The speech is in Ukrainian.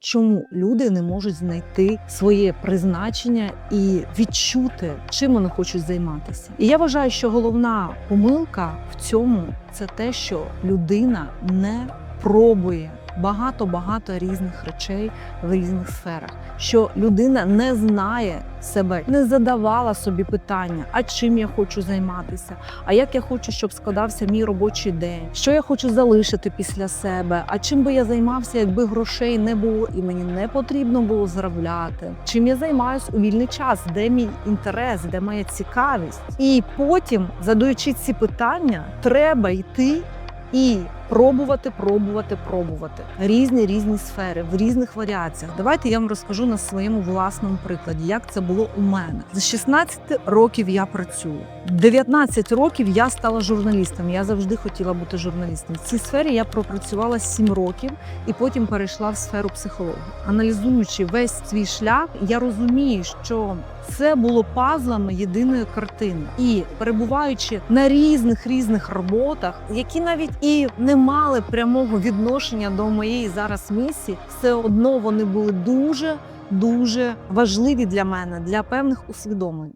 Чому люди не можуть знайти своє призначення і відчути, чим вони хочуть займатися? І я вважаю, що головна помилка в цьому це те, що людина не пробує багато-багато різних речей в різних сферах, що людина не знає себе, не задавала собі питання, а чим я хочу займатися, а як я хочу, щоб складався мій робочий день, що я хочу залишити після себе, а чим би я займався, якби грошей не було і мені не потрібно було заробляти, чим я займаюсь у вільний час, де мій інтерес, де моя цікавість. І потім, задаючи ці питання, треба йти і пробувати, пробувати, пробувати різні різні сфери в різних варіаціях. Давайте я вам розкажу на своєму власному прикладі, як це було у мене. З 16 років я працюю. 19 років я стала журналістом. Я завжди хотіла бути журналістом. В цій сфері я пропрацювала 7 років і потім перейшла в сферу психології. Аналізуючи весь свій шлях, я розумію, що це було пазлами єдиної картини. І перебуваючи на різних різних роботах, які навіть і не мали прямого відношення до моєї зараз місії, все одно вони були дуже дуже важливі для мене для певних усвідомлень.